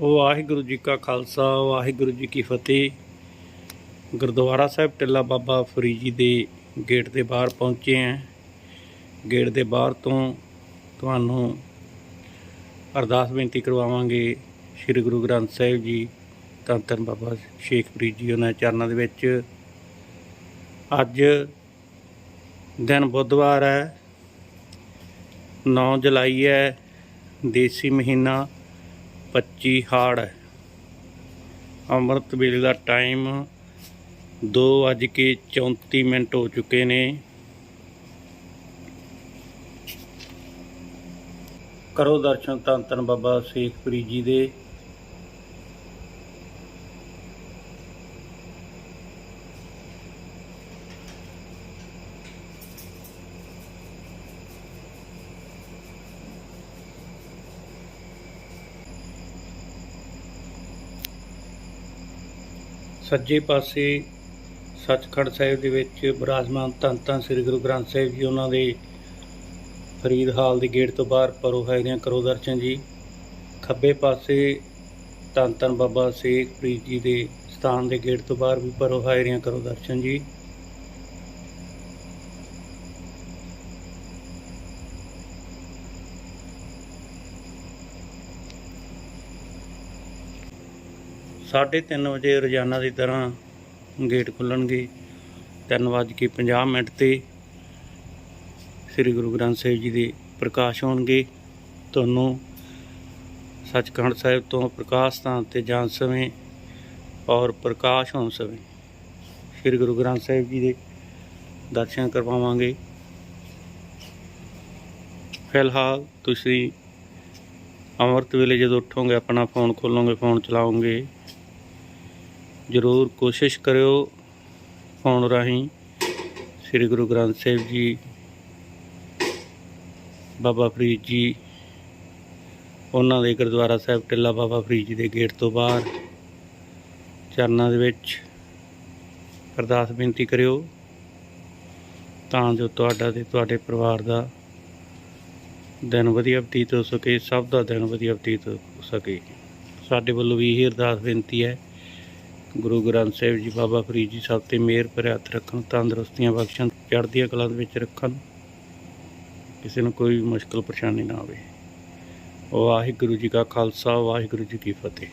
ਵਾਹਿਗੁਰੂ ਜੀ ਕਾ ਖਾਲਸਾ, ਵਾਹਿਗੁਰੂ ਜੀ ਕੀ ਫਤਿਹ। ਗੁਰਦੁਆਰਾ ਸਾਹਿਬ ਟਿੱਲਾ ਬਾਬਾ ਫਰੀਦ ਜੀ ਦੇ ਗੇਟ ਦੇ ਬਾਹਰ ਪਹੁੰਚੇ ਹਾਂ। ਗੇਟ ਦੇ ਬਾਹਰ ਤੋਂ ਤੁਹਾਨੂੰ ਅਰਦਾਸ ਬੇਨਤੀ ਕਰਵਾਵਾਂਗੇ ਸ੍ਰੀ ਗੁਰੂ ਗ੍ਰੰਥ ਸਾਹਿਬ ਜੀ, ਧੰਨ ਧੰਨ ਬਾਬਾ ਸ਼ੇਖ ਫਰੀਦ ਜੀ ਉਹਨਾਂ ਚਰਨਾਂ ਦੇ ਵਿੱਚ। ਅੱਜ ਦਿਨ ਬੁੱਧਵਾਰ ਹੈ 9 ਜੁਲਾਈ ਹੈ, ਦੇਸੀ ਮਹੀਨਾ। 25 ਹਾੜ ਹੈ। ਅੰਮ੍ਰਿਤ ਵੇਲੇ ਦਾ ਟਾਈਮ 2:34 ਮਿੰਟ ਹੋ ਚੁੱਕੇ ਨੇ। ਕਰੋ ਦਰਸ਼ਨ ਧੰਨ ਧੰਨ ਬਾਬਾ ਸ਼ੇਖ ਜੀ ਦੇ। ਸੱਜੇ ਪਾਸੇ ਸੱਚਖੰਡ ਸਾਹਿਬ ਦੇ ਵਿੱਚ ਬਿਰਾਜਮਾਨ ਧੰਨ ਧੰਨ ਸ੍ਰੀ ਗੁਰੂ ਗ੍ਰੰਥ ਸਾਹਿਬ ਜੀ, ਉਹਨਾਂ ਦੇ ਫਰੀਦ ਹਾਲ ਦੇ ਗੇਟ ਤੋਂ ਬਾਹਰ ਪਰੋ ਹੈਗੀਆਂ ਕਰੋ ਦਰਸ਼ਨ ਜੀ। ਖੱਬੇ ਪਾਸੇ ਧੰਨ ਧੰਨ ਬਾਬਾ ਸ਼ੇਖ ਫਰੀਦ ਜੀ ਦੇ ਸਥਾਨ ਦੇ ਗੇਟ ਤੋਂ ਬਾਹਰ ਵੀ ਪਰੋ ਹੈਗੀਆਂ ਕਰੋ ਦਰਸ਼ਨ ਜੀ। ਸਾਢੇ ਤਿੰਨ ਵਜੇ ਰੋਜ਼ਾਨਾ ਦੀ ਤਰ੍ਹਾਂ ਗੇਟ ਖੁੱਲਣਗੇ। ਤਿੰਨ ਵੱਜ ਕੇ ਪੰਜਾਹ ਮਿੰਟ ਤੇ ਸ੍ਰੀ ਗੁਰੂ ਗ੍ਰੰਥ ਸਾਹਿਬ ਜੀ ਦੇ ਪ੍ਰਕਾਸ਼ ਹੋਣਗੇ। ਤੁਹਾਨੂੰ ਸੱਚਖੰਡ ਸਾਹਿਬ ਤੋਂ ਪ੍ਰਕਾਸ਼ ਸਥਾਨ ਤੇ ਜਾਣ ਸਮੇਂ ਔਰ ਪ੍ਰਕਾਸ਼ ਹੋਣ ਸਮੇਂ ਸ੍ਰੀ ਗੁਰੂ ਗ੍ਰੰਥ ਸਾਹਿਬ ਜੀ ਦੇ ਦਰਸ਼ਨ ਕਰਵਾਵਾਂਗੇ। ਫਿਲਹਾਲ ਤੁਸੀਂ ਅੰਮ੍ਰਿਤ ਵੇਲੇ ਜਦੋਂ ਉੱਠੋਗੇ, ਆਪਣਾ ਫੋਨ ਖੋਲੋਗੇ ਫੋਨ ਚਲਾਓਗੇ ਜ਼ਰੂਰ ਕੋਸ਼ਿਸ਼ ਕਰਿਓ ਫੋਨ ਰਾਹੀਂ। ਸ੍ਰੀ ਗੁਰੂ ਗ੍ਰੰਥ ਸਾਹਿਬ ਜੀ, ਬਾਬਾ ਫਰੀਦ ਜੀ, ਉਹਨਾਂ ਦੇ ਗੁਰਦੁਆਰਾ ਸਾਹਿਬ ਟਿੱਲਾ ਬਾਬਾ ਫਰੀਦ ਜੀ ਦੇ ਗੇਟ ਤੋਂ ਬਾਹਰ। ਚਰਨਾਂ ਦੇ ਵਿੱਚ ਅਰਦਾਸ ਬੇਨਤੀ ਕਰਿਓ, ਤਾਂ ਜੋ ਤੁਹਾਡਾ ਤੇ ਤੁਹਾਡੇ ਪਰਿਵਾਰ ਦਾ ਦਿਨ ਵਧੀਆ ਬਤੀਤ ਹੋ ਸਕੇ, ਸਭ ਦਾ ਦਿਨ ਵਧੀਆ ਬਤੀਤ ਹੋ ਸਕੇ। ਸਾਡੇ ਵੱਲੋਂ ਵੀ ਇਹ ਅਰਦਾਸ ਬੇਨਤੀ ਹੈ ਗੁਰੂ ਗ੍ਰੰਥ ਸਾਹਿਬ ਜੀ, ਬਾਬਾ ਫਰੀਦ ਜੀ ਸਭ ਤੇ ਮਿਹਰ ਭਰਿਆ ਹੱਥ ਰੱਖਣ, ਤੰਦਰੁਸਤੀਆਂ ਬਖਸ਼ਣ, ਚੜ੍ਹਦੀਆਂ ਕਲਾ ਦੇ ਵਿੱਚ ਰੱਖਣ, ਕਿਸੇ ਨੂੰ ਕੋਈ ਮੁਸ਼ਕਲ ਪਰੇਸ਼ਾਨੀ ਨਾ ਆਵੇ ਵਾਹਿਗੁਰੂ ਜੀ ਕਾ ਖਾਲਸਾ, ਵਾਹਿਗੁਰੂ ਜੀ ਕੀ ਫਤਿਹ।